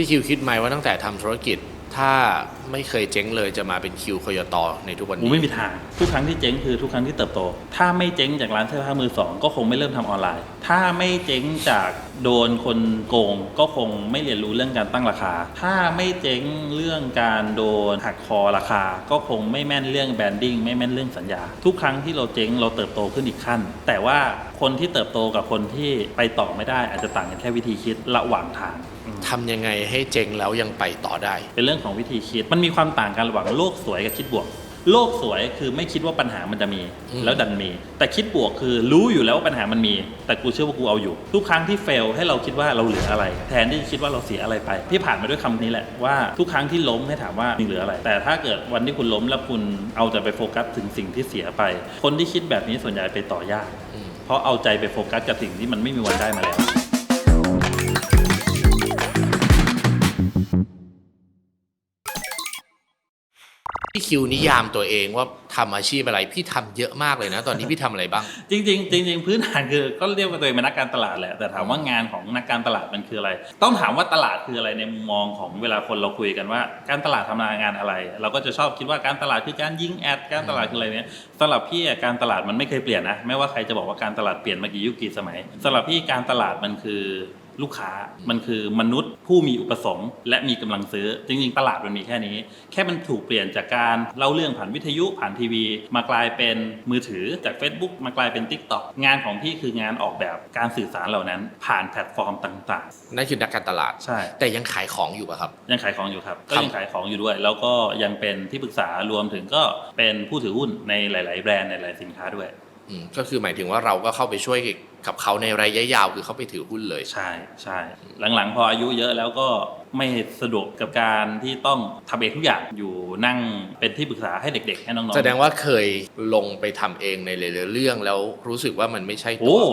พี่คิวคิดไหมว่าตั้งแต่ทำธุรกิจ ถ้าไม่เคยเจ๊งเลยจะมาเป็นคิวโคโยตอในทุกวันกูนี้ไม่มีทาง ทุกครั้งที่เจ๊งคือทุกครั้งที่เติบโต ถ้าไม่เจ๊งจากร้านเสื้อผ้ามือสองก็คงไม่เริ่มทำออนไลน์ ถ้าไม่เจ๊งจากโดนคนโกง ก็คงไม่เรียนรู้เรื่องการตั้งราคา ถ้าไม่เจ๊งเรื่องการโดนหักคอราคา ก็คงไม่แม่นเรื่องแบรนดิ้งไม่แม่นเรื่องสัญญา ทุกครั้งที่เราเจ๊งเราเติบโตขึ้นอีกขั้น แต่ว่าคนที่เติบโตกับคนที่ไปต่อไม่ได้อาจจะต่างกันแค่วิธีคิดระหว่างทางทำยังไงให้เจ๊งแล้วยังไปต่อได้ เป็นเรื่องของวิธีคิด มันมีความต่างกันระหว่างโลกสวยกับคิดบวก โลกสวยคือไม่คิดว่าปัญหามันจะมีอืม แล้วดันมี แต่คิดบวกคือรู้อยู่แล้วว่าปัญหามันมี แต่กูเชื่อว่ากูเอาอยู่ ทุกครั้งที่เฟลให้เราคิดว่าเราเหลืออะไร แทนที่จะคิดว่าเราเสียอะไรไปที่ผ่านมาด้วยคำนี้แหละว่าทุกครั้งที่ล้มให้ถามว่ามีเหลืออะไร แต่ถ้าเกิดวันที่คุณล้มแล้วคุณเอาแต่ไปโฟกัสถึงสิ่งที่เสียไป คนที่คิดแบบนี้ส่วนใหญ่ไปต่อยาก อืม เพราะเอาใจไปโฟกัสกับสิ่งที่มันไม่มีวันได้มาแล้ว พี่คิวนิยามตัวเองว่าทำอาชีพอะไรพี่ทำเยอะมากเลยนะ ตอนนี้พี่ทำอะไรบ้าง จริง ๆ จริง ๆ พื้นฐานคือก็เรียกว่าตัวเองเป็นนักการตลาดแหละแต่ถามว่างานของนักการตลาดมันคืออะไร ต้องถามว่าตลาดคืออะไรในมุมมองของเวลาคนเราคุยกันว่า การตลาดทำงานอะไร เราก็จะชอบคิดว่าการตลาดคือการยิงแอดการตลาดคืออะไรเนี่ยสำหรับพี่อะการตลาดมันไม่เคยเปลี่ยนนะไม่ว่าใครจะบอกว่าการตลาดเปลี่ยนมากี่ยุคกี่สมัยสำหรับพี่การตลาดมันคือ ลูกค้ามันคือมนุษย์ผู้มีอุปสงค์และมีกำลังซื้อ จริงๆ ตลาดมันมีแค่นี้ แค่มันถูกเปลี่ยนจากการเล่าเรื่องผ่านวิทยุผ่านทีวี มากลายเป็นมือถือจาก Facebook มากลายเป็น Tik t o อกงานของพี่คืองานออกแบบการสื่อสารเหล่านั้น ผ่านแพลตฟอร์มต่างนั่นคือนักการตลาดๆใช่แต่ยังขายของอยู่ป่ะครับ ยังขายของอยู่ครับก็ครับยังขายของอยู่ด้วย แล้วก็ยังเป็นที่ปรึกษารวมถึงก็เป็นผู้ถือหุ้นในหลาย ๆ แบรนด์ในหลายสินค้าด้วยอืม ก็คือหมายถึงว่าเราก็เข้าไปช่วยกับเขาในระยะยาวคือเขาไปถือหุ้นเลยใช่ใช่หลังๆ พออายุเยอะแล้วก็ไม่สะดวกกับการที่ต้องทำเองทุกอย่างอยู่นั่งเป็นที่ปรึกษาให้เด็กๆให้น้องๆแสดงว่าเคยลงไปทำเองในหลายๆเรื่องแล้วรู้สึกว่ามันไม่ใช่ตัโอ้ว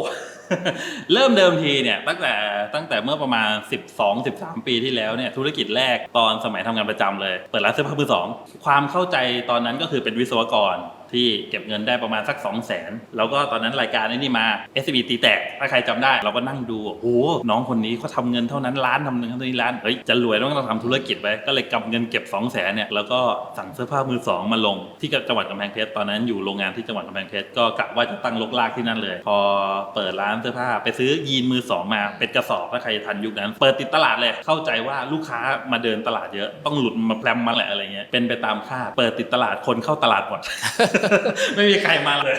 เริ่มเดิมทีเนี่ยตั้งแต่ตั้งแต่เมื่อประมาณ 12 13 ปีที่แล้วเนี่ยธุรกิจแรกตอนสมัยทำงานประจำเลย เปิดร้านเสื้อผ้ามือสองความเข้าใจตอนนั้นก็คือเป็นวิศวกร ที่เก็บเงินได้ประมาณสัก 2 0 0 0 0นแล้วก็ตอนนั้นรายการนี้นี่มา s b ตีแตก ถ้าใครจำได้ เราก็นั่งดูโอ้โหน้องคนนี้เขาทำเงินเท่านั้นล้านทำเงินเท่านี้ล้านเฮ้ยจะรวยต้องทำธุรกิจไว้ก็เลยกำเงินเก็บ 2 0 0 0 0นเนี่ยแล้วก็สั่งเสื้อผ้ามือสองมาลง ที่จังหวัดกำแพงเพชรตอนนั้นอยู่โรงงานที่จังหวัดกำแพงเพชรก็กะว่าจะตั้งลกลากที่นั่นเลย พอเปิดร้านเสื้อผ้าไปซื้อยีนมือสองมาเป็นกระสอบถ้าใครทันยุคนั้น เปิดติดตลาดเลยเข้าใจว่าลูกค้ามาเดินตลาดเยอะต้องหลุดมาแพรมมาแหละอะไรเงี้ยเป็นไปตามคาดเปิดติดตลาดคนเข้าตลาดหมดไม่มีใครมาเลย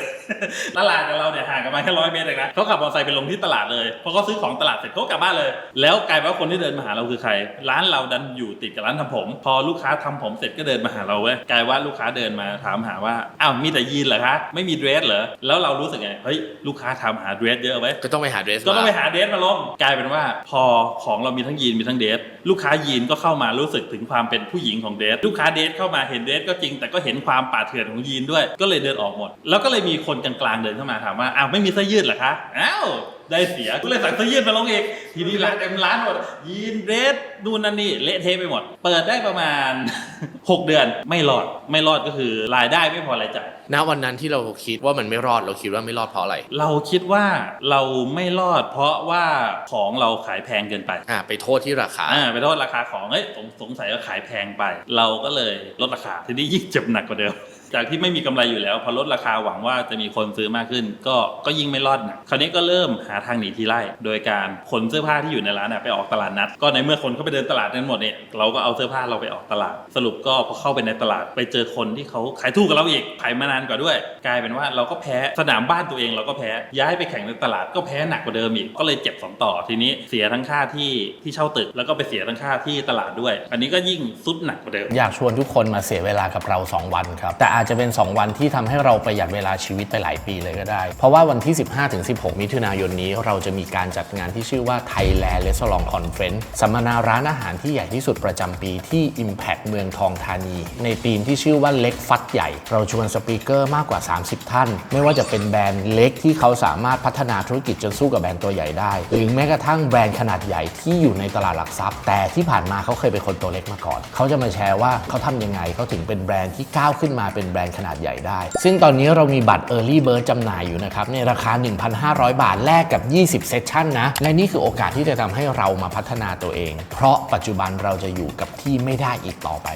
ตลาดกับเราเนี่ยห่างกันมาแค่ร้อยเมตรเองนะเขาขับมอเตอร์ไซค์ไปลงที่ตลาดเลยพอเขาซื้อของตลาดเสร็จเขาก็กลับบ้านเลย แล้วกลายเป็นว่าคนที่เดินมาหาเราคือใคร ร้านเราดันอยู่ติดกับร้านทำผม พอลูกค้าทำผมเสร็จก็เดินมาหาเราเว้ยกลายว่าลูกค้าเดินมาถามหาว่าอ้าวมีแต่ยีนเหรอคะไม่มีเดรสเหรอแล้วเรารู้สึกไงเฮ้ยลูกค้าถามหาเดรสเยอะเว้ยก็ต้องไปหาเดรสก็ต้องไปมาหาเดรสมาลงกลายเป็นว่า พอของเรามีทั้งยีนมีทั้งเดรสลูกค้ายีนก็เข้ามารู้สึกถึงความเป็นผู้หญิงของเดรสลูกค้าเดรสเข้ามาเห็นเดรสก็จริงแต่ก็เห็นความป่าเถื่อนของยีนด้วยก็เลยเดินออกหมด แล้วก็เลยมีคนกลางๆเดินเข้ามาถามว่าอ้าวไม่มีเสื้อยืดเหรอคะอ้าวได้เสียก็เลยสั่งเสื้อยืดมาลงอีกทีนี้ร้านเต็มร้านหมดยีนเดรสนู่นนั่นนี่เละเทะไปหมด เปิดได้ประมาณ 6 เดือนไม่รอดไม่รอดก็คือรายได้ไม่พอรายจ่ายณวันนั้นที่เราคิดว่ามันไม่รอดเราคิดว่าไม่รอดเพราะอะไร เราคิดว่าเราไม่รอด เพราะว่าของเราขายแพงเกินไปอ่าไปโทษที่ราคาอ่าไปโทษราคาของเอ้ยสงสงสัยว่าขายแพงไป เราก็เลยลดราคาทีนี้ยิ่งเจ็บหนักกว่าเดิม จากที่ไม่มีกำไรอยู่แล้ว พอลดราคาหวังว่าจะมีคนซื้อมากขึ้น ก็ก็ยิ่งไม่รอดนักคราวนี้ก็เริ่มหาทางหนีทีไล่โดยการขนเสื้อผ้าที่อยู่ในร้านไปออกตลาดนัด ก็ในเมื่อคนเข้าไปเดินตลาดนั้นหมดเนี่ยเราก็เอาเสื้อผ้าเราไปออกตลาด สรุปก็พอเข้าไปในตลาดไปเจอคนที่เขาขายถูกกับเราอีกขายมานานกว่าด้วย กลายเป็นว่าเราก็แพ้สนามบ้านตัวเองเราก็แพ้ย้ายไปแข่งในตลาดก็แพ้หนักกว่าเดิมอีกก็เลยเจ็บสองต่อทีนี้เสียทั้งค่าที่ที่เช่าตึก แล้วก็ไปเสียทั้งค่าที่ตลาดด้วย อันนี้ก็ยิ่งซุดหนักกว่าเดิมอยากชวนทุกคนมาเสียเวลากับเรา 2 วันครับแต่อาจจะเป็น 2 วันที่ทำให้เราประหยัดเวลาชีวิตไปหลายปีเลยก็ได้ เพราะว่าวันที่ 15-16 มิถุนายนนี้ เราจะมีการจัดงานที่ชื่อว่า Thailand Restaurant Conference สัมมนาร้านอาหารที่ใหญ่ที่สุดประจำปีที่ Impact เมืองทองธานี ในธีมที่ชื่อว่าเล็กฟัดใหญ่ เราชวนสปีกเกอร์มากกว่า 30 ท่าน ไม่ว่าจะเป็นแบรนด์เล็กที่เขาสามารถพัฒนาธุรกิจจนสู้กับแบรนด์ตัวใหญ่ได้ หรือแม้กระทั่งแบรนด์ขนาดใหญ่ที่อยู่ในตลาดหลักทรัพย์ แต่ที่ผ่านมาเขาเคยเป็นคนตัวเล็กมาก่อน เขาจะมาแชร์ว่าเขาทำยังไงเขาถึงเป็นแบรนด์ที่ก้าวขึ้นมาเป็นเป็นแบรนด์ขนาดใหญ่ได้ ซึ่งตอนนี้เรามีบัตร Early Bird จำหน่ายอยู่นะครับในราคา 1,500 บาทแลกกับ 20 เซสชั่นนะ และนี่คือโอกาสที่จะทำให้เรามาพัฒนาตัวเอง เพราะปัจจุบันเราจะอยู่กับที่ไม่ได้อีกต่อไป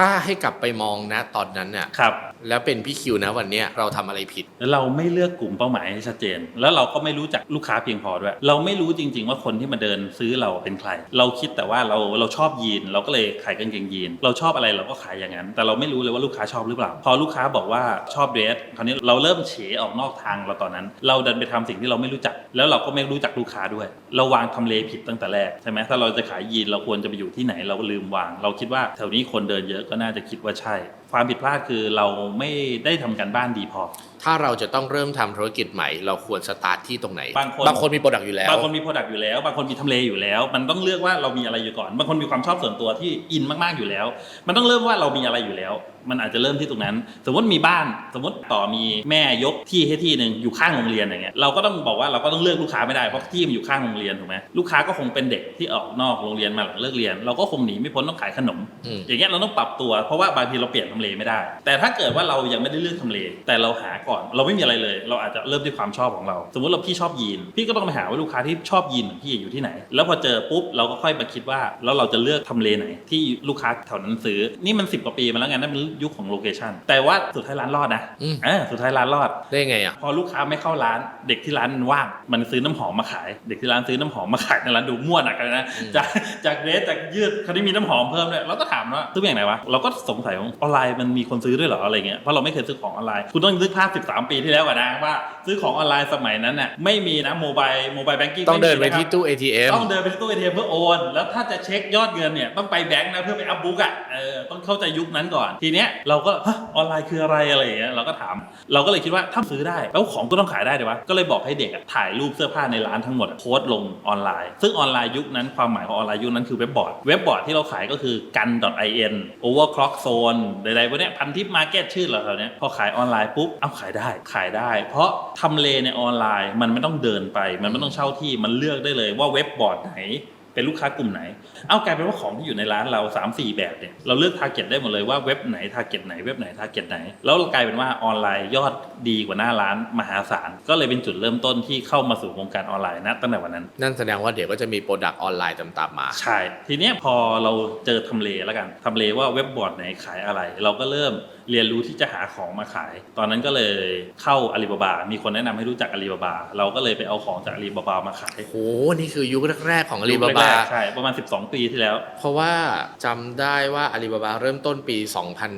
ถ้าให้กลับไปมองนะตอนนั้นเนี่ยครับ แล้วเป็นพี่คิวนะวันเนี้ยเราทำอะไรผิด แล้วเราไม่เลือกกลุ่มเป้าหมายให้ชัดเจน แล้วเราก็ไม่รู้จักลูกค้าเพียงพอด้วย เราไม่รู้จริง ๆ ว่าคนที่มาเดินซื้อเราเป็นใคร เราคิดแต่ว่าเราเราชอบยีน เราก็เลยขายกางเกงยีน เราชอบอะไรเราก็ขายอย่างนั้น แต่เราไม่รู้เลยว่าลูกค้าชอบหรือเปล่า พอลูกค้าบอกว่าชอบเดรสคราวนี้เราเริ่มเฉออกนอกทางเราตอนนั้น เราเดินไปทำสิ่งที่เราไม่รู้จัก แล้วเราก็ไม่รู้จักลูกค้าด้วย เราวางทำเลผิดตั้งแต่แรกใช่ไหมถ้าเราจะขายยีนเราควรจะไปอยู่ที่ไหนเราลืมวาง เราคิดว่าแถวนี้คนเดินเยอะก็น่าจะคิดว่าใช่ ความผิดพลาดคือเราไม่ได้ทำการบ้านดีพอ ถ้าเราจะต้องเริ่มทำธุรกิจใหม่ เราควรสตาร์ทที่ตรงไหน บางคนบางคนมีโปรดักต์อยู่แล้ว บางคนมีโปรดักต์อยู่แล้ว บางคนมีทำเลอยู่แล้ว มันต้องเลือกว่าเรามีอะไรอยู่ก่อน บางคนมีความชอบส่วนตัวที่อินมากๆอยู่แล้ว มันต้องเริ่มว่าเรามีอะไรอยู่แล้ว มันอาจจะเริ่มที่ตรงนั้น สมมติมีบ้าน สมมติต่อมีแม่ยกที่ให้ที่หนึ่งอยู่ข้างโรงเรียนอย่างเงี้ย เราก็ต้องบอกว่าเราก็ต้องเลือกลูกค้าไม่ได้ เพราะที่มันอยู่ข้างโรงเรียนถูกไหมลูกค้าก็คงเป็นเด็กที่ออกนอกโรงเรียนมาหลังเลิกเรียน เราก็คงหนีไม่พ้นต้องขายขนมอืมอย่างเงี้ยเราต้องปรับตัว เพราะว่าบางทีเราเปลี่ยนทำเลไม่ได้ แต่ถ้าเกิดว่าเรายังไม่ได้เลือกทำเล แต่เราหาก่อนเราไม่มีอะไรเลย เราอาจจะเริ่มด้วยความชอบของเรา สมมติเราพี่ชอบยีน พี่ก็ต้องไปหาว่าลูกค้าที่ชอบยีนเหมือนพี่อยู่ที่ไหน แล้วพอเจอปุ๊บเราก็ค่อยมาคิดว่าแล้วเราจะเลือกทำเลไหน ที่ลูกค้าแถวนั้นซื้อนี่มัน 10กว่าปีมาแล้วไงนั่นเป็นยุคของโลเคชันแต่ว่าสุดท้ายร้านรอดนะอืมเออสุดท้ายร้านรอด ได้ไงอะ พอลูกค้าไม่เข้าร้านเด็กที่ร้านมันว่าง มันซื้อน้ำหอมมาขาย เด็กที่ร้านซื้อน้ำหอมมาขายในร้านดูมั่วหนักเลยนะอืมจากจากเดรสจากยืดเขาได้มีน้ำหอมเพิ่มด้วยเราก็ถามว่าซื้ออย่างไหนวะเราก็สงสัยว่าออนไลน์มันมีคนซื้อด้วยเหรออะไรเงี้ยเพราะเราไม่เคยซื้อของออนไลน์คุณต้องนึกภาพ13 ปีที่แล้วก่อนนะว่า ซื้อของออนไลน์สมัยนั้นน่ะไม่มีนะโมบายโมบายแบงกิ้งต้องเดินไปที่ตู้ ATM ต้องเดินไปที่ตู้เอทีเอ็มเพื่อโอน แล้วถ้าจะเช็คยอดเงินเนี่ยต้องไปแบงค์นะเพื่อไปอัพบุ๊กอะเออต้องเข้าใจยุคนั้นก่อน ทีเนี้ยเราก็ฮะออนไลน์คืออะไรอะไรอย่างเงี้ยเราก็ถาม เราก็เลยคิดว่าถ้าซื้อได้แล้วของก็ต้องขายได้เดี๋ยววะก็เลยบอกให้เด็กอะถ่ายรูปเสื้อผ้าในร้านทั้งหมดอะโพสต์ลงออนไลน์ ซึ่งออนไลน์ยุคนั้นความหมายของออนไลน์ยุคนั้นคือเว็บบอร์ดเว็บบอร์ดที่เราขายก็คือกัน .in overclock zone ใดๆพวกนี้พันทิปมาเก็ตชื่อเราแถวนี้พอขายออนไลน์ปุ๊บเอาขายได้ขายได้ เพราะทำเลในออนไลน์มันไม่ต้องเดินไป มันไม่ต้องเช่าที่มันเลือกได้เลยว่าเว็บบอร์ดไหน เป็นลูกค้ากลุ่มไหน เอากลายเป็นว่าของที่อยู่ในร้านเรา3 4 แบบเนี่ยเราเลือกทาร์เก็ตได้หมดเลยว่าเว็บไหนทาร์เก็ตไหนเว็บไหนทาร์เก็ตไหน แล้วกลายเป็นว่าออนไลน์ยอดดีกว่าหน้าร้านมหาศาลก็เลยเป็นจุดเริ่มต้นที่เข้ามาสู่วงการออนไลน์นะตั้งแต่วันนั้น นั่นแสดงว่าเดี๋ยวก็จะมีโปรดักต์ออนไลน์ตามๆมา ใช่ ทีเนี้ยพอเราเจอทำเลแล้วกันทำเลว่าเว็บบอร์ดไหนขายอะไร เราก็เริ่มเรียนรู้ที่จะหาของมาขาย ตอนนั้นก็เลยเข้าอาลีบาบา มีคนแนะนำให้รู้จักอาลีบาบา เราก็เลยไปเอาของจากอาลีบาบามาขายโหนี่คือยุคแรกๆของอาลีบายุคบาแรกๆใช่ประมาณ 12 ปีที่แล้ว เพราะว่าจำได้ว่าอาลีบาบาเริ่มต้นปี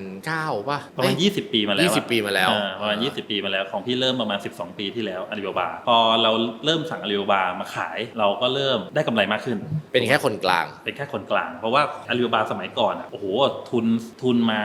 2009 ป่ะประมาณ เอ้ย 20 ปีมาแล้วอะ20ปีมาแล้ว เออประมาณ 20 ปีมาแล้วของพี่เริ่มประมาณ 12 ปีที่แล้วอาลีบาบาพอเราเริ่มสั่งอาลีบาบามาขาย เราก็เริ่มได้กำไรมากขึ้น เป็นแค่คนกลาง เป็นแค่คนกลาง เพราะว่าอาลีบาบาสมัยก่อนอะโอ้โหทุนทุนมา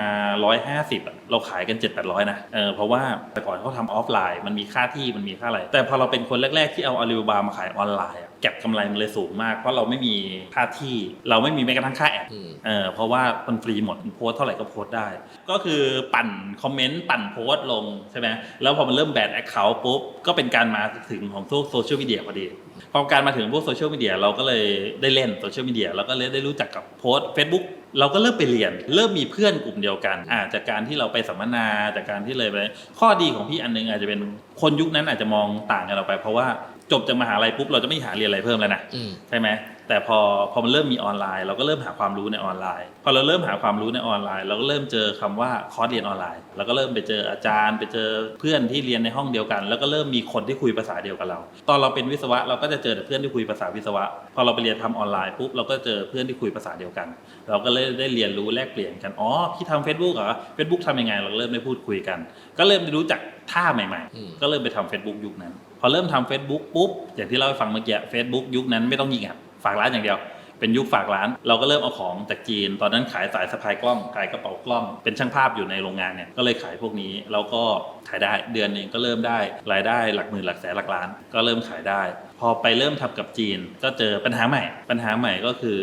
150อะเราขายกัน 7 800นะเออเพราะว่าแต่ก่อนเขาทำออฟไลน์มันมีค่าที่มันมีค่าอะไร แต่พอเราเป็นคนแรก ๆ ที่เอาอาลีบาบามาขายออนไลน์อะ เก็บกำไรมันเลยสูงมาก เพราะเราไม่มีค่าที่เราไม่มีแม้กระทั่งค่าแอดอืมเออเพราะว่ามันฟรีหมดโพสต์เท่าไหร่ก็โพสต์ได้ ก็คือปั่นคอมเมนต์ปั่นโพสต์ลงใช่ไหมแล้วพอมันเริ่มแบนแอคเคาท์ปุ๊บก็เป็นการมาถึงของพวกโซเชียลมีเดียพอดีพอการมาถึงพวกโซเชียลมีเดียเราก็เลยได้เล่นโซเชียลมีเดียเราก็เลยได้รู้จักกับโพสต์ Facebook เราก็เริ่มไปเรียน เริ่มมีเพื่อนกลุ่มเดียวกันอ่าจากการที่เราไปสัมมนาจากการที่เลยไปข้อดีของพี่อันนึงอาจจะเป็นคนยุคนั้นอาจจะมองต่างกันเราไป เพราะว่า จบจากมหาลัยปุ๊บเราจะไม่หาเรียนอะไรเพิ่มแล้วนะอืมใช่ไหมแต่พอพอมันเริ่มมีออนไลน์ เราก็เริ่มหาความรู้ในออนไลน์ พอเราเริ่มหาความรู้ในออนไลน์ เราก็เริ่มเจอคำว่าคอร์สเรียนออนไลน์เราก็เริ่มไปเจออาจารย์ ไปเจอเพื่อนที่เรียนในห้องเดียวกัน แล้วก็เริ่มมีคนที่คุยภาษาเดียวกับเรา ตอนเราเป็นวิศวะเราก็จะเจอแต่เพื่อนที่คุยภาษาวิศวะ พอเราไปเรียนทำออนไลน์ปุ๊บเราก็เจอเพื่อนที่คุยภาษาเดียวกัน เราก็เลยได้เรียนรู้แลกเปลี่ยนกันอ๋อพี่ทำ Facebook เหรอ Facebook ทำยังไงเราก็เริ่มได้พูดคุยกัน ก็เริ่มได้รู้จักท่าใหม่อืมๆก็เริ่มไปทำ Facebook ยุคนั้น พอเริ่มทำ Facebook ปุ๊บ อย่างที่เล่าให้ฟังเมื่อกี้ Facebook ยุคนั้นไม่ต้องยิงอะฝากร้านอย่างเดียว เป็นยุคฝากร้าน เราก็เริ่มเอาของจากจีน ตอนนั้นขายสายสะพายกล้อง ขายกระเป๋ากล้อง เป็นช่างภาพอยู่ในโรงงานเนี่ย ก็เลยขายพวกนี้ แล้วก็ขายได้ เดือนหนึงก็เริ่มได้ รายได้หลักหมื่นหลักแสนหลักล้าน ก็เริ่มขายได้ พอไปเริ่มทำกับจีนก็เจอปัญหาใหม่ ปัญหาใหม่ก็คือ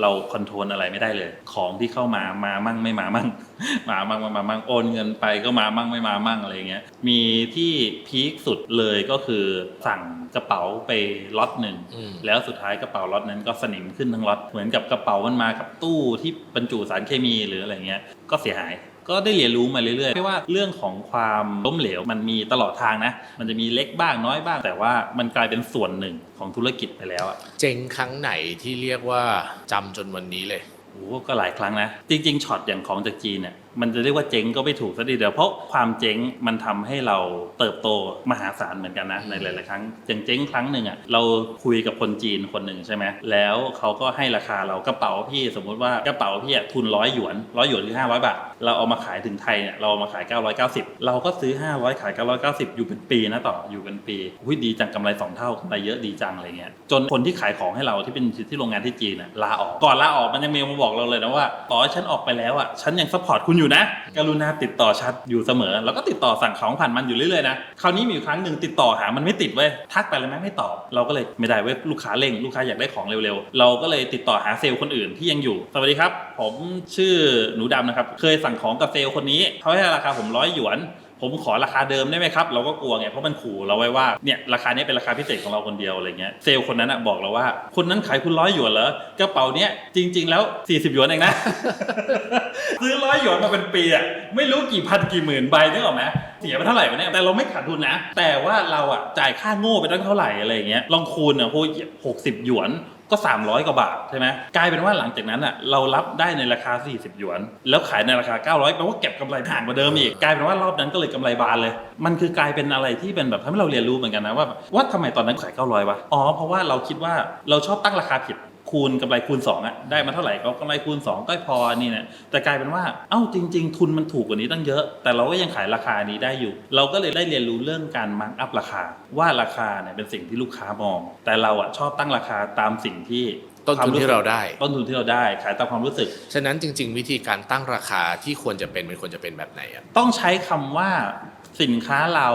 เราคอนโทรลอะไรไม่ได้เลย ของที่เข้ามามามั่งไม่มามั่งมามั่งมามามั่งโอนเงินไปก็มามั่งไม่มามั่งอะไรเงี้ยมีที่พีคสุดเลยก็คือสั่งกระเป๋าไปล็อตหนึ่งอืมแล้วสุดท้ายกระเป๋าล็อตนั้นก็สนิมขึ้นทั้งล็อตเหมือนกับกระเป๋ามันมากับตู้ที่บรรจุสารเคมีหรืออะไรเงี้ยก็เสียหาย ก็ได้เรียนรู้มาเรื่อยๆไม่ว่าเรื่องของความล้มเหลวมันมีตลอดทางนะ มันจะมีเล็กบ้างน้อยบ้าง แต่ว่ามันกลายเป็นส่วนหนึ่งของธุรกิจไปแล้วอะเจ๊งครั้งไหนที่เรียกว่าจำจนวันนี้เลย โอ้โหก็หลายครั้งนะ จริงๆช็อตอย่างของจากจีนเนี่ย มันจะเรียกว่าเจ๊งก็ไม่ถูกซะทีเดียวเพราะความเจ๊งมันทำให้เราเติบโตมหาศาลเหมือนกันนะในหลาย ๆ ครั้งอย่างเจ๊งครั้งหนึ่งอะเราคุยกับคนจีนคนหนึ่งใช่ไหมแล้วเขาก็ให้ราคาเรากระเป๋าพี่สมมุติว่ากระเป๋าพี่อะทุนร้อยหยวนร้อยหยวนคือ500 บาท เราเอามาขายถึงไทยเนี่ยเราเอามาขาย 990 เราก็ซื้อ 500 ขาย 990 อยู่เป็นปีนะต่ออยู่เป็นปีหุ้ยดีจังกำไรสองเท่ากำไรเยอะดีจังอะไรเงี้ยจนคนที่ขายของให้เราที่เป็นที่โรงงานที่จีนน่ะลาออกก่อนลาออกมันยังเมลมาบอกเราเลยนะว่าต่อให้ฉันออกไปแล้วอะฉันยังซัพพอร์ตคุณอยู่นะกรุณาติดต่อชัดอยู่เสมอ แล้วก็ติดต่อสั่งของผ่านมันอยู่เรื่อยๆนะคราวนี้มีอยู่ครั้งหนึ่งติดต่อหามันไม่ติดเว้ยทักไปแล้วแม่งไม่ตอบ เราก็เลยไม่ได้เว้ยลูกค้าเร่งลูกค้าอยากได้ของเร็วๆ เราก็เลยติดต่อหาเซลล์คนอื่นที่ยังอยู่ สวัสดีครับ ผมชื่อหนูดำนะครับเคยสั่งของกับเซลล์คนนี้เขาให้ราคาผมร้อยหยวน ผมขอราคาเดิมได้ไหมครับ เราก็กลัวไงเพราะมันขู่เราไว้ว่าเนี่ยราคานี้เป็นราคาพิเศษของเราคนเดียวอะไรเงี้ยเซลล์คนนั้นอะบอกเราว่าคนนั้นขายคุณร้อยหยวนเหรอกระเป๋าเนี้ยจริง ๆ แล้ว 40หยวนเองนะ ซื้อร้อยหยวนมาเป็นปีอะไม่รู้กี่พันกี่หมื่นใบนึกออกไหมเสียไปเท่าไหร่วะเนี่ยแต่เราไม่ขาดทุนนะ แต่ว่าเราอะจ่ายค่าโง่ไปตั้งเท่าไหร่อะไรเงี้ยลองคูณอะพวกหกสิบหยวน ก็ 300 กว่าบาทใช่ไหมกลายเป็นว่าหลังจากนั้นอะเรารับได้ในราคา 40 หยวน แล้วขายในราคา 900แปลว่าเก็บกำไรห่างกว่าเดิมอีกกลายเป็นว่ารอบนั้นก็เลยกำไรบานเลย มันคือกลายเป็นอะไรที่เป็นแบบทำให้เราเรียนรู้เหมือนกันนะว่าว่าทำไมตอนนั้นขาย 900วะอ๋อเพราะว่าเราคิดว่าเราชอบตั้งราคาผิด คูณกำไรคูณ2อะได้มาเท่าไหร่ก็กำไรคูณ 2 ก็พอนี่เนี่ยแต่กลายเป็นว่าเอ้าจริง ๆ ทุนมันถูกกว่านี้ตั้งเยอะ แต่เราก็ยังขายราคานี้ได้อยู่ เราก็เลยได้เรียนรู้เรื่องการมาร์กอัพราคา ว่าราคาเนี่ยเป็นสิ่งที่ลูกค้ามอง แต่เราอะชอบตั้งราคาตามสิ่งที่ต้นทุนที่เราได้ ต้นทุนที่เราได้ขายตามความรู้สึก ฉะนั้นจริง ๆ วิธีการตั้งราคาที่ควรจะเป็นมันควรจะเป็นแบบไหนอะต้องใช้คำว่าสินค้าเรา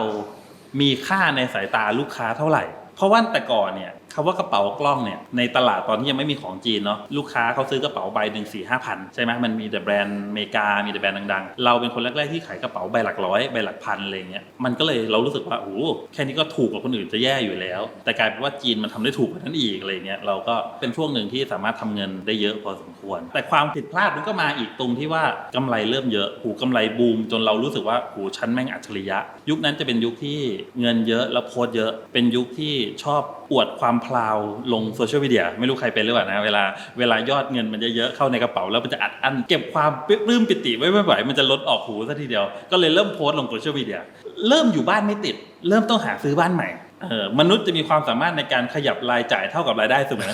มีค่าในสายตาลูกค้าเท่าไหร่ เพราะว่าแต่ก่อนเนี่ย คำว่ากระเป๋ากล้องเนี่ยในตลาดตอนที่ยังไม่มีของจีนเนาะลูกค้าเขาซื้อกระเป๋าใบหนึ่งสี่ห้าพันใช่ไหมมันมีแต่แบรนด์อเมริกา มีแต่แบรนด์ดังๆ เราเป็นคนแรกๆที่ขายกระเป๋าใบหลักร้อยใบหลักพันอะไรเงี้ยมันก็เลยเรารู้สึกว่าโอ้แค่นี้ก็ถูกกว่าคนอื่นจะแย่อยู่แล้ว แต่กลายเป็นว่าจีนมันทำได้ถูกกว่านั้นอีกอะไรเงี้ยเราก็เป็นช่วงหนึ่งที่สามารถทำเงินได้เยอะพอสมควร แต่ความผิดพลาดมันก็มาอีกตรงที่ว่ากำไรเริ่มเยอะหูกำไรบูม จนเรารู้สึกว่าหูชั้นแม่งอัจฉริยะ ยุคนั้นจะเป็นยุคที่เงินเยอะแล้วโพสเยอะ เป็นยุคที่ชอบอวดความพลาวลงโซเชียลมีเดียไม่รู้ใครเป็นหรือเปล่านะเวลาเวลายอดเงินมันจะเยอะเข้าในกระเป๋าแล้วมันจะอัดอั้นเก็บความปลื้มปิติไว้ไม่ไหวมันจะลดออกหูซะทีเดียว ก็เลยเริ่มโพสต์ลงโซเชียลมีเดียเริ่มอยู่บ้านไม่ติด เริ่มต้องหาซื้อบ้านใหม่เออมนุษย์จะมีความสามารถในการขยับรายจ่ายเท่ากับรายได้เสมอ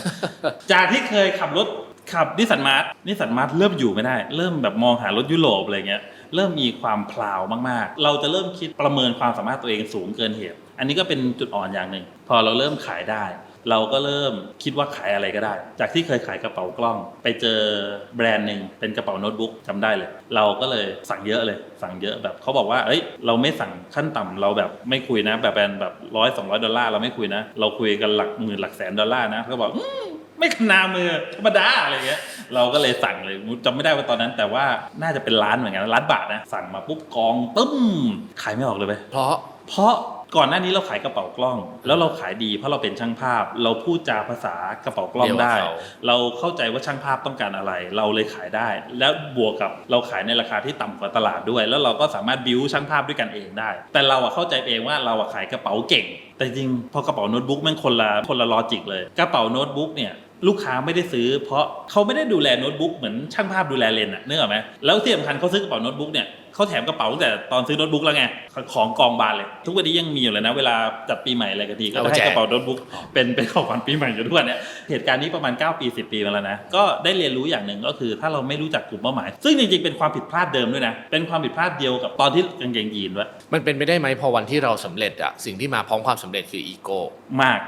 จากที่เคยขับรถขับนิสสันมาร์ทนิสสันมาร์ทเริ่มอยู่ไม่ได้ เริ่มแบบมองหารถยุโรปอะไรเงี้ยเริ่มมีความพลาวมากๆ เราจะเริ่มคิดประเมินความสามารถตัวเองสูงเกินเหตุ อันนี้ก็เป็นจุดอ่อนอย่างหนึ่ง พอเราเริ่มขายได้ เราก็เริ่มคิดว่าขายอะไรก็ได้ จากที่เคยขายกระเป๋ากล้อง ไปเจอแบรนด์หนึ่งเป็นกระเป๋าโน้ตบุ๊กจำได้เลย เราก็เลยสั่งเยอะเลย สั่งเยอะแบบเขาบอกว่าเอ้ยเราไม่สั่งขั้นต่ำเราแบบไม่คุยนะ แบบแบรนด์แบบร้อยสองร้อยดอลลาร์เราไม่คุยนะ เราคุยกันหลักหมื่นหลักแสนดอลลาร์นะเขาบอกอืมไม่ขนามือธรรมดาอะไรเงี้ยเราก็เลยสั่งเลยจำไม่ได้ว่าตอนนั้น แต่ว่าน่าจะเป็นล้านเหมือนกันล้านบาทนะสั่งมาปุ๊บกองตึ้มขายไม่ออกเลยไปเพราะเพราะ ก่อนหน้านี้เราขายกระเป๋ากล้อง แล้วเราขายดีเพราะเราเป็นช่างภาพ เราพูดจาภาษากระเป๋ากล้องได้เดียวกับเขาเราเข้าใจว่าช่างภาพต้องการอะไร เราเลยขายได้ แล้วบวกกับเราขายในราคาที่ต่ำกว่าตลาดด้วย แล้วเราก็สามารถบิวช่างภาพด้วยกันเองได้ แต่เราอะเข้าใจเองว่าเราอะขายกระเป๋าเก่ง แต่จริงพอกระเป๋าโน้ตบุ๊กมันคนละคนละลอจิกเลย กระเป๋าโน้ตบุ๊กเนี่ย ลูกค้าไม่ได้ซื้อ เพราะเขาไม่ได้ดูแลโน้ตบุ๊กเหมือนช่างภาพดูแลเลนส์อะนึกออกไหมแล้วที่สำคัญเขาซื้อกระเป๋าโน้ตบุ๊กเนี่ยเขาแถมกระเป๋าตั้งแต่ตอนซื้อโน้ตบุ๊กแล้วไงของกองบานเลย ทุกวันนี้ยังมีอยู่เลยนะ เวลาจัดปีใหม่อะไรกันทีก็เอาจะมาให้แจกกระเป๋าโน้ตบุ๊กเป็นเป็นของขวัญปีใหม่อยู่ทุกวันเนี่ยเหตุการณ์นี้ประมาณ 9 ปี 10 ปีมาแล้วนะก็ได้เรียนรู้อย่างหนึ่งก็คือ ถ้าเราไม่รู้จักกลุ่มเป้าหมาย ซึ่งจริงๆเป็นความผิดพลาดเดิมด้วยนะเป็นความผิดพลาดเดียวกับตอนที่กางเกงยีนด้วยมันเป็นไปได้ไหมพอวันที่เราสำเร็จอะสิ่งที่มาพร้อมความสำเร็จคืออีโก้มาก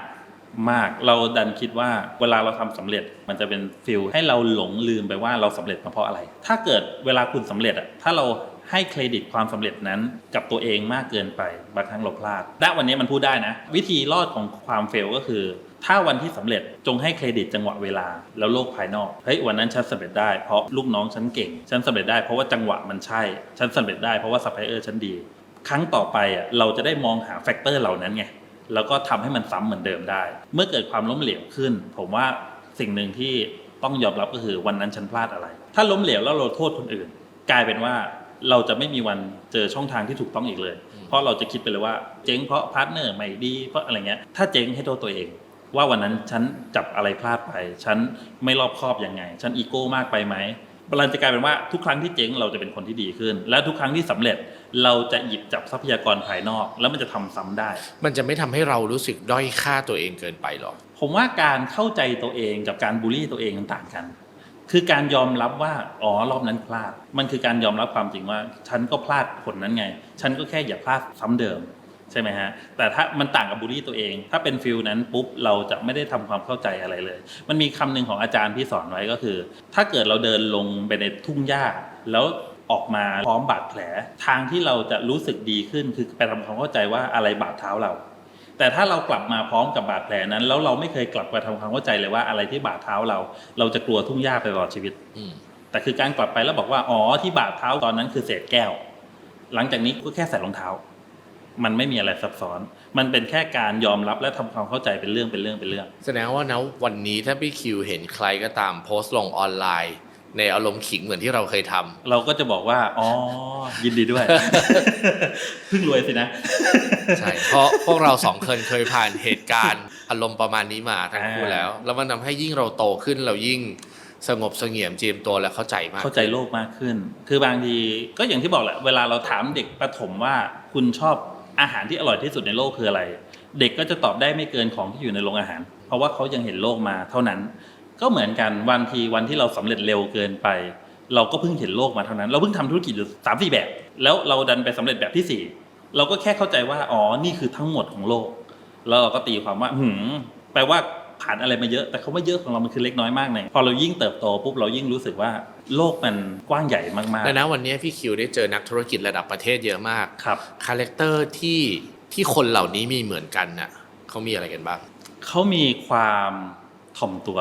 มากเราดันคิดว่าเวลาเราทำสำเร็จมันจะเป็นฟิลให้เราหลงลืมไปว่าเราสำเร็จมาเพราะอะไร ถ้าเกิดเวลาคุณสำเร็จอะถ้าเราให้เครดิตความสำเร็จนั้นกับตัวเองมากเกินไปบางครั้งเราพลาดณวันนี้มันพูดได้นะ วิธีรอดของความเฟลก็คือ ถ้าวันที่สำเร็จจงให้เครดิตจังหวะเวลาแล้วโลกภายนอกเฮ้ยวันนั้นฉันสำเร็จได้เพราะลูกน้องฉันเก่ง ฉันสำเร็จได้เพราะว่าจังหวะมันใช่ ฉันสำเร็จได้เพราะว่าซัพพลายเออร์ฉันดี ครั้งต่อไปอะเราจะได้มองหาแฟกเตอร์เหล่านั้นไง แล้วก็ทำให้มันซ้ำเหมือนเดิมได้ เมื่อเกิดความล้มเหลวขึ้น ผมว่าสิ่งหนึ่งที่ต้องยอมรับก็คือวันนั้นฉันพลาดอะไร ถ้าล้มเหลวแล้วเราโทษคนอื่น กลายเป็นว่าเราจะไม่มีวันเจอช่องทางที่ถูกต้องอีกเลย เพราะเราจะคิดไปเลยว่าเจ๊งเพราะพาร์ทเนอร์ไม่ดีเพราะอะไรเงี้ย ถ้าเจ๊งให้โทษตัวเอง ว่าวันนั้นฉันจับอะไรพลาดไป ฉันไม่รอบคอบยังไง ฉันอีโก้มากไปไหมมันจะกลายเป็นว่าทุกครั้งที่เจ๊งเราจะเป็นคนที่ดีขึ้น และทุกครั้งที่สำเร็จ เราจะหยิบจับทรัพยากรภายนอก แล้วมันจะทำซ้ำได้ มันจะไม่ทำให้เรารู้สึกด้อยค่าตัวเองเกินไปหรอ ผมว่าการเข้าใจตัวเองกับการบูลลี่ตัวเองมันต่างกัน คือการยอมรับว่าอ๋อรอบนั้นพลาด มันคือการยอมรับความจริงว่า ฉันก็พลาดผลนั้นไง ฉันก็แค่อย่าพลาดซ้ำเดิมใช่ไหมฮะ แต่ถ้ามันต่างกับบูลลี่ตัวเอง ถ้าเป็นฟิลนั้นปุ๊บเราจะไม่ได้ทำความเข้าใจอะไรเลย มันมีคำหนึ่งของอาจารย์ที่สอนไว้ก็คือ ถ้าเกิดเราเดินลงไปในทุ่งหญ้าแล้ว ออกมาพร้อมบาดแผล ทางที่เราจะรู้สึกดีขึ้นคือไปทำความเข้าใจว่าอะไรบาดเท้าเรา แต่ถ้าเรากลับมาพร้อมกับบาดแผลนั้น แล้วเราไม่เคยกลับมาทำความเข้าใจเลยว่าอะไรที่บาดเท้าเรา เราจะกลัวทุ่งหญ้าไปตลอดชีวิตอืมแต่คือการกลับไปแล้วบอกว่าอ๋อที่บาดเท้าตอนนั้นคือเศษแก้ว หลังจากนี้ก็แค่ใส่รองเท้า มันไม่มีอะไรซับซ้อน มันเป็นแค่การยอมรับและทำความเข้าใจเป็นเรื่องเป็นเรื่องเป็นเรื่อง แสดงว่านะวันนี้ถ้าพี่คิวเห็นใครก็ตามโพสต์ลงออนไลน์ ในอารมณ์ขิงเหมือนที่เราเคยทำเราก็จะบอกว่า อ๋อ ยินดีด้วย เพิ่งรวยสินะ ใช่ เพราะพวกเราสองคนเคยผ่านเหตุการณ์อารมณ์ประมาณนี้มาทั้งคู่แล้ว แล้วมันทำให้ยิ่งเราโตขึ้นเรายิ่งสงบเสงี่ยมเจียมตัวและเข้าใจมาก เข้าใจโลกมากขึ้น คือบางทีก็อย่างที่บอกแหละ เวลาเราถามเด็กประถมว่าคุณชอบอาหารที่อร่อยที่สุดในโลกคืออะไร เด็กก็จะตอบได้ไม่เกินของที่อยู่ในโรงอาหาร เพราะว่าเขายังเห็นโลกมาเท่านั้น ก็เหมือนกันวันทีวันที่เราสำเร็จเร็วเกินไป เราก็เพิ่งเห็นโลกมาเท่านั้น เราเพิ่งทำธุรกิจอยู่สามสี่แบบ แล้วเราดันไปสำเร็จแบบที่สี่เราก็แค่เข้าใจว่าอ๋อนี่คือทั้งหมดของโลก แล้วเราก็ตีความว่าหืมแปลว่าผ่านอะไรมาเยอะ แต่คาว่าเยอะของเรามันคือเล็กน้อยมากเลยพอเรายิ่งเติบโตปุ๊บเรายิ่งรู้สึกว่าโลกมันกว้างใหญ่มากดังนั้นวันนี้พี่คิวได้เจอนักธุรกิจระดับประเทศเยอะมากๆครับคาแรคเตอร์ที่ที่คนเหล่านี้มีเหมือนกันน่ะเขามีอะไรกันบ้างเขามีความถ่อมตัว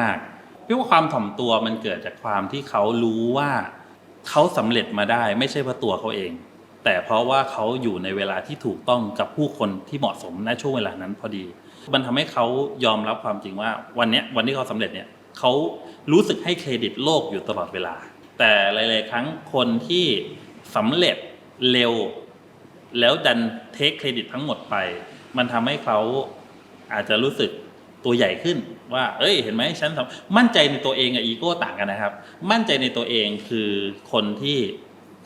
มากๆพี่ว่าความถ่อมตัวมันเกิดจากความที่เขารู้ว่าเขาสำเร็จมาได้ไม่ใช่เพราะตัวเขาเอง แต่เพราะว่าเขาอยู่ในเวลาที่ถูกต้องกับผู้คนที่เหมาะสมในช่วงเวลานั้นพอดี มันทำให้เขายอมรับความจริงว่าวันนี้วันที่เขาสำเร็จเนี่ยเขารู้สึกให้เครดิตโลกอยู่ตลอดเวลา แต่หลาย ๆ ครั้งคนที่สำเร็จเร็ว แล้วดันเทคเครดิตทั้งหมดไป มันทำให้เขาอาจจะรู้สึกตัวใหญ่ขึ้น ว่า เอ้ย เห็นไหมฉันทำมั่นใจในตัวเองกับอีโก้ต่างกันนะครับ มั่นใจในตัวเองคือคนที่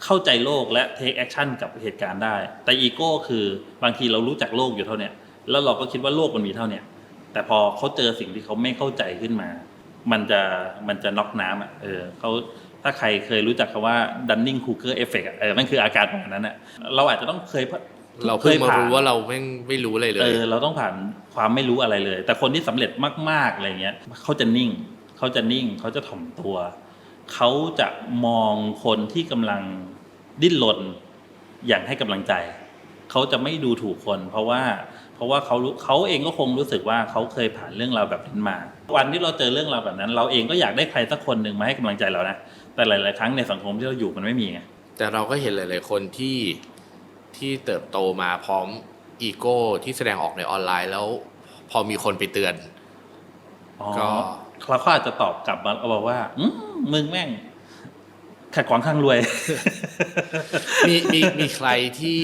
เข้าใจโลกและเทคแอคชั่นกับเหตุการณ์ได้ แต่อีโก้คือบางทีเรารู้จักโลกอยู่เท่าเนี้ยแล้วเราก็คิดว่าโลกมันมีเท่าเนี้ยแต่พอเขาเจอสิ่งที่เขาไม่เข้าใจขึ้นมา มันจะมันจะน็อกน้ำอะเออเขาถ้าใครเคยรู้จักคำว่า Dunning Kruger effect อะเออมันคืออาการแบบนั้นอะเราอาจจะต้องเคย เราเพิ่งมาคยผ่นรู้ว่าเราไม่ไม่รู้อะไรเลเอยอเราต้องผ่านความไม่รู้อะไรเลย แต่คนที่สำเร็จมากๆอะไรเงี้ยเขาจะนิ่งเขาจะนิ่งเขาจะถ่อมตัวเขาจะมองคนที่กำลังดิ้นรนอย่างให้กำลังใจเขาจะไม่ดูถูกคน เพราะว่าเพราะว่าเขารู้เขาเองก็คงรู้สึกว่าเขาเคยผ่านเรื่องราวแบบนั้นมา วันที่เราเจอเรื่องราวแบบนั้น เราเองก็อยากได้ใครสักคนหนึ่งมาให้กำลังใจเรานะแต่หลาย ๆ ครั้งในสังคมที่เราอยู่มันไม่มีไงแต่เราก็เห็นหลาย ๆ คนที่ ที่เติบโตมาพร้อมอีโก้ที่แสดงออกในออนไลน์แล้วพอมีคนไปเตือนอ๋อก็เราก็อาจจะตอบกลับมาเอาบอกว่าอืมมึงแม่งขัดขวางข้างรวย มีมีมีใครที่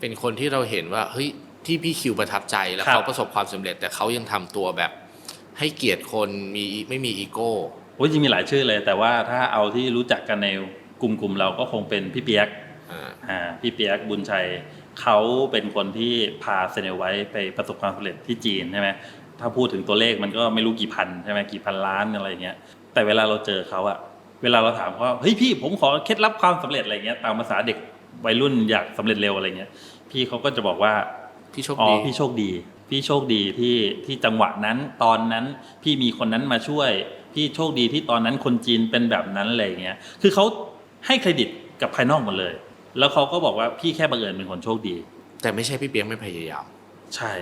เป็นคนที่เราเห็นว่าเฮ้ยที่พี่คิวประทับใจแล้วครับเขาประสบความสำเร็จ แต่เขายังทำตัวแบบ ให้เกียรติคนมีไม่มีอีโก้โอ้ยจริงมีหลายชื่อเลย แต่ว่าถ้าเอาที่รู้จักกันในกลุ่มกลุ่มๆเราก็คงเป็นพี่เปียกอ่าอ่า พี่เปียกบุญชัยเขาเป็นคนที่พาเซเนลไว้ไปประสบความสำเร็จที่จีนใช่ไหมถ้าพูดถึงตัวเลขมันก็ไม่รู้กี่พันใช่ไหมกี่พันล้านอะไรอย่างเงี้ยแต่เวลาเราเจอเขาอะเวลาเราถามเขาว่าเฮ้ยพี่ผมขอเคล็ดลับความสำเร็จอะไรเงี้ยตามภาษาเด็กวัยรุ่นอยากสำเร็จเร็วอะไรเงี้ย พี่เขาก็จะบอกว่าพี่โชคอ๋อดีพี่โชคดี พี่โชคดีที่ที่จังหวะนั้นตอนนั้นพี่มีคนนั้นมาช่วย พี่โชคดีที่ตอนนั้นคนจีนเป็นแบบนั้นอะไรอย่างเงี้ยคือเขาให้เครดิตกับภายนอกหมดเลย แล้วเขาก็บอกว่าพี่แค่บังเอิญเป็นคนโชคดี แต่ไม่ใช่พี่เปียกไม่พยายาม ใช่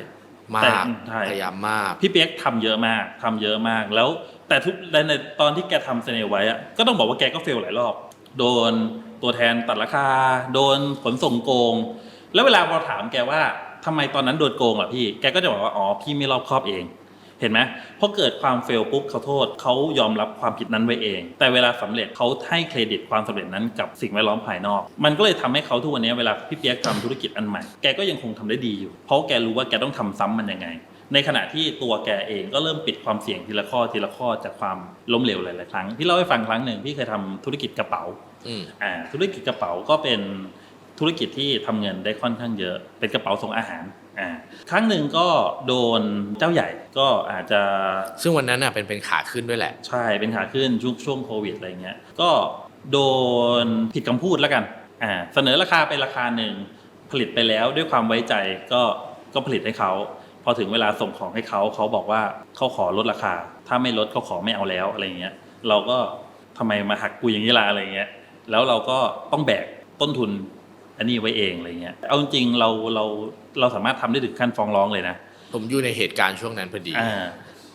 มากแต่ใช่ พยายามมาก พี่เปียกทำเยอะมากทำเยอะมากแล้ว แต่ทุกในในตอนที่แกทำเสนอไว้อะก็ต้องบอกว่าแกก็เฟลหลายรอบ โดนตัวแทนตัดราคา โดนขนส่งโกง แล้วเวลาเราถามแกว่าทำไมตอนนั้นโดนโกงอะพี่ แกก็จะบอกว่าอ๋อพี่ไม่รอบคอบเอง เห็นไหมพอเกิดความเฟลปุ๊บเขาโทษเขายอมรับความผิดนั้นไว้เอง แต่เวลาสำเร็จเขาให้เครดิตความสำเร็จนั้นกับสิ่งแวดล้อมภายนอก มันก็เลยทำให้เขาทุกวันนี้เวลาพี่เปียกทำธุรกิจอันใหม่ แกก็ยังคงทำได้ดีอยู่ เพราะแกรู้ว่าแกต้องทำซ้ำมันยังไง ในขณะที่ตัวแกเองก็เริ่มปิดความเสี่ยงทีละข้อทีละข้อจากความล้มเหลวหลายๆครั้งพี่เล่าให้ฟังครั้งหนึ่งพี่เคยทำธุรกิจกระเป๋าอืมอ่าธุรกิจกระเป๋าก็เป็น ธุรกิจที่ทำเงินได้ค่อนข้างเยอะ เป็นกระเป๋าส่งอาหารอ่าครั้งหนึ่งก็โดนเจ้าใหญ่ก็อาจจะซึ่งวันนั้นน่ะเป็นเป็นขาขึ้นด้วยแหละ ใช่เป็นขาขึ้นช่วงช่วงโควิดอะไรเงี้ยก็โดนผิดคำพูดแล้วกันอ่าเสนอราคาไปราคาหนึ่งผลิตไปแล้วด้วยความไว้ใจก็ก็ผลิตให้เขาพอถึงเวลาส่งของให้เขาเขาบอกว่าเขาขอลดราคา ถ้าไม่ลดเขาขอไม่เอาแล้วอะไรเงี้ยเราก็ทำไมมาหักกูอย่างนี้ล่ะอะไรเงี้ยแล้วเราก็ต้องแบกต้นทุน อันนี้ไว้เองอะไรเงี้ยเอาจริงๆเราเราเราสามารถทำได้ถึงขั้นฟ้องร้องเลยนะผมอยู่ในเหตุการณ์ช่วงนั้นพอดีอ่า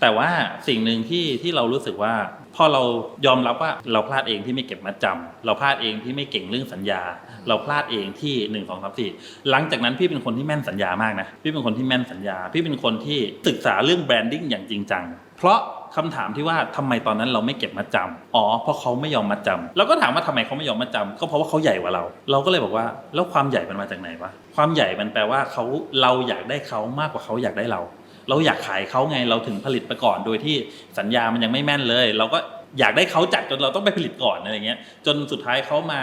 แต่ว่าสิ่งหนึ่งที่ที่เรารู้สึกว่า พอเรายอมรับว่าเราพลาดเองที่ไม่เก็บมัดจำเราพลาดเองที่ไม่เก่งเรื่องสัญญา เราพลาดเองที่หนึ่งสองสามสี่หลังจากนั้นพี่เป็นคนที่แม่นสัญญามากนะพี่เป็นคนที่แม่นสัญญา พี่เป็นคนที่ศึกษาเรื่องแบรนดิ้งอย่างจริงจังเพราะคำถามที่ว่าทำไมตอนนั้นเราไม่เก็บมัดจำอ๋อ เพราะเขาไม่ยอมมัดจำแล้วก็ถามว่าทำไมเขาไม่ยอมมัดจำก็เพราะว่าเขาใหญ่กว่าเรา เราก็เลยบอกว่าแล้วความใหญ่มันมาจากไหนวะความใหญ่มันแปลว่าเขาเราอยากได้เขามากกว่าเขาอยากได้เรา เราอยากขายเขาไงเราถึงผลิตไปก่อนโดยที่สัญญามันยังไม่แม่นเลย เราก็อยากได้เขาจัดจนเราต้องไปผลิตก่อนอะไรเงี้ยจนสุดท้ายเขามา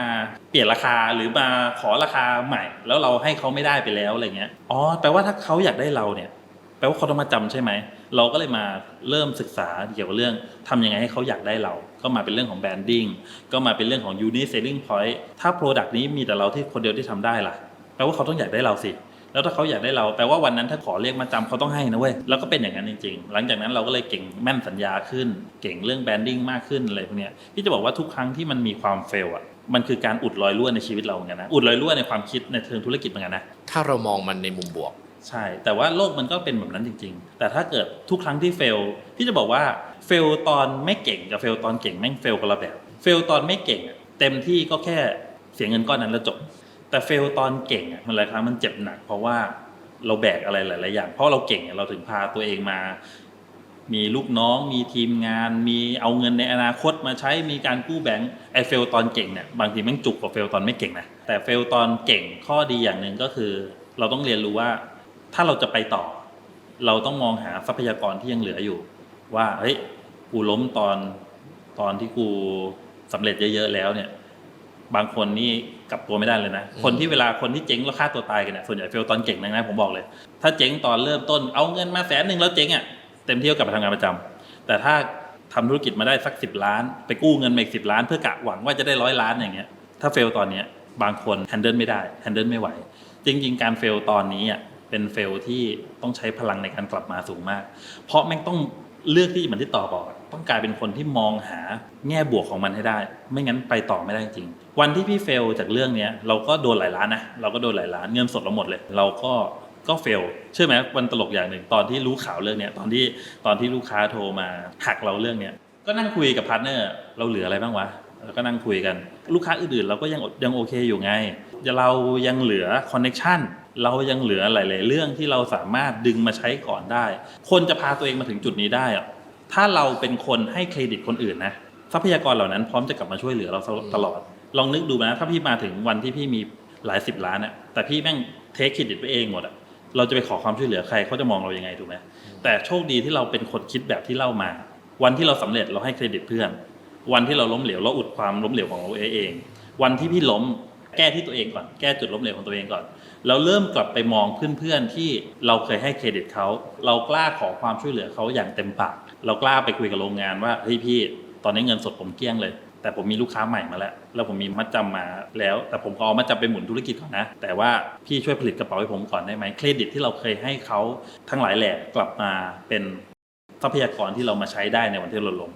เปลี่ยนราคาหรือมาขอราคาใหม่ แล้วเราให้เขาไม่ได้ไปแล้วอะไรเงี้ยอ๋อแปลว่าถ้าเขาอยากได้เราเนี่ยแปลว่าเขาต้องมาจำใช่ไหมเราก็เลยมาเริ่มศึกษาเกี่ยวกับเรื่องทำยังไงให้เขาอยากได้เรา ก็มาเป็นเรื่องของแบรนดิ้งก็มาเป็นเรื่องของ unique selling point ถ้า product นี้มีแต่เราที่คนเดียวที่ทำได้ล่ะแปลว่าเขาต้องอยากได้เราสิ แล้วถ้าเขาอยากได้เราแปลว่าวันนั้นถ้าขอเรียกมาจำเขาต้องให้นะเว้ยแล้วก็เป็นอย่างนั้นจริง ๆ หลังจากนั้นเราก็เลยเก่งแม่นสัญญาขึ้น เก่งเรื่องแบรนดิ้งมากขึ้นอะไรพวกเนี้ยพี่จะบอกว่าทุกครั้งที่มันมีความเฟลอะมันคือการอุดรอยรั่วในชีวิตเราเหมือนกันนะอุดรอยรั่วในความคิดในเชิงธุรกิจเหมือนกันนะถ้าเรามองมันในมุมบวก ใช่ แต่ว่าโลกมันก็เป็นแบบนั้นจริง ๆ แต่ถ้าเกิดทุกครั้งที่เฟลพี่จะบอกว่าเฟลตอนไม่เก่งกับเฟลตอนเก่งแม่งเฟลคนละแบบเฟลตอนไม่เก่งอะเต็มที่ก็แค่เสียเงินก้อนนั้นแล้วจบ แต่เฟลตอนเก่งอะมันหลายครั้งมันเจ็บหนัก เพราะว่าเราแบกอะไรหลาย ๆ อย่าง เพราะเราเก่งเราถึงพาตัวเองมา มีลูกน้อง มีทีมงาน มีเอาเงินในอนาคตมาใช้มีการกู้แบงก์ไอเฟลตอนเก่งเนี่ยบางทีแม่งจุกกว่าเฟลตอนไม่เก่งนะแต่เฟลตอนเก่งข้อดีอย่างหนึ่งก็คือ เราต้องเรียนรู้ว่า ถ้าเราจะไปต่อ เราต้องมองหาทรัพยากรที่ยังเหลืออยู่ ว่าเฮ้ยกูล้มตอนตอนที่กูสำเร็จเยอะ ๆ แล้วเนี่ย บางคนนี่กลับตัวไม่ได้เลยนะ คนที่เวลาคนที่เจ๊งแล้วฆ่าตัวตายกันเนี่ยส่วนใหญ่เฟลตอนเก่งนะผมบอกเลย ถ้าเจ๊งตอนเริ่มต้นเอาเงินมาแสนหนึ่งแล้วเจ๊งอะเต็มที่ก็กลับไปทำงานประจำแต่ถ้าทำธุรกิจมาได้สักสิบล้าน ไปกู้เงินมาอีกสิบล้าน เพื่อกะหวังว่าจะได้ร้อยล้านอย่างเงี้ยถ้าเฟลตอนเนี้ยบางคนแฮนเดิลไม่ได้แฮนเดิลไม่ไหว จริง ๆ การเฟลตอนนี้อะเป็นเฟลที่ต้องใช้พลังในการกลับมาสูงมาก เพราะแม่งต้องเลือกที่เหมือนที่ต่อบอกอะต้องกลายเป็นคนที่มองหาแง่บวกของมันให้ได้ ไม่งั้นไปต่อไม่ได้จริง วันที่พี่เฟลจากเรื่องเนี้ยเราก็โดนหลายล้านนะเราก็โดนหลายล้านเงินสดเราหมดเลย เราก็ก็เฟลเชื่อไหมวันตลกอย่างหนึ่งตอนที่รู้ข่าวเรื่องเนี้ยตอนที่ตอนที่ลูกค้าโทรมาหักเราเรื่องเนี้ยก็นั่งคุยกับพาร์ทเนอร์เราเหลืออะไรบ้างวะแล้วก็นั่งคุยกัน ลูกค้าอื่นๆเราก็ยังยังโอเคอยู่ไงเรายังเหลือคอนเน็ชันเรายังเหลือหลาย ๆ เรื่องที่เราสามารถดึงมาใช้ก่อนได้ คนจะพาตัวเองมาถึงจุดนี้ได้อะถ้าเราเป็นคนให้เครดิตคนอื่นนะทรัพยากรเหล่านั้นพร้อมจะกลับมาช่วยเหลือเราตลอด ลองนึกดูนะ ถ้าพี่มาถึงวันที่พี่มีหลายสิบล้านอะแต่พี่แม่งเทคเครดิตไปเองหมดอะเราจะไปขอความช่วยเหลือใครเขาจะมองเรายังไงถูกไหมแต่โชคดีที่เราเป็นคนคิดแบบที่เล่ามา วันที่เราสำเร็จเราให้เครดิตเพื่อน วันที่เราล้มเหลวเราอุดความล้มเหลวของเราเอง วันที่พี่ล้มแก้ที่ตัวเองก่อนแก้จุดล้มเหลวของตัวเองก่อนเราเริ่มกลับไปมองเพื่อนๆที่เราเคยให้เครดิตเขาเรากล้าขอความช่วยเหลือเขาอย่างเต็มปาก เรากล้าไปคุยกับโรงงานว่าเฮ้ยพี่ ตอนนี้เงินสดผมเกลี้ยงเลย แต่ผมมีลูกค้าใหม่มาแล้ว แล้วผมมีมัดจำมาแล้ว แต่ผมก็เอามัดจำไปหมุนธุรกิจก่อนนะ แต่ว่าพี่ช่วยผลิตกระเป๋าให้ผมก่อนได้ไหมเครดิตที่เราเคยให้เขาทั้งหลายแหล่กลับมาเป็นทรัพยากรที่เรามาใช้ได้ในวันที่เราลง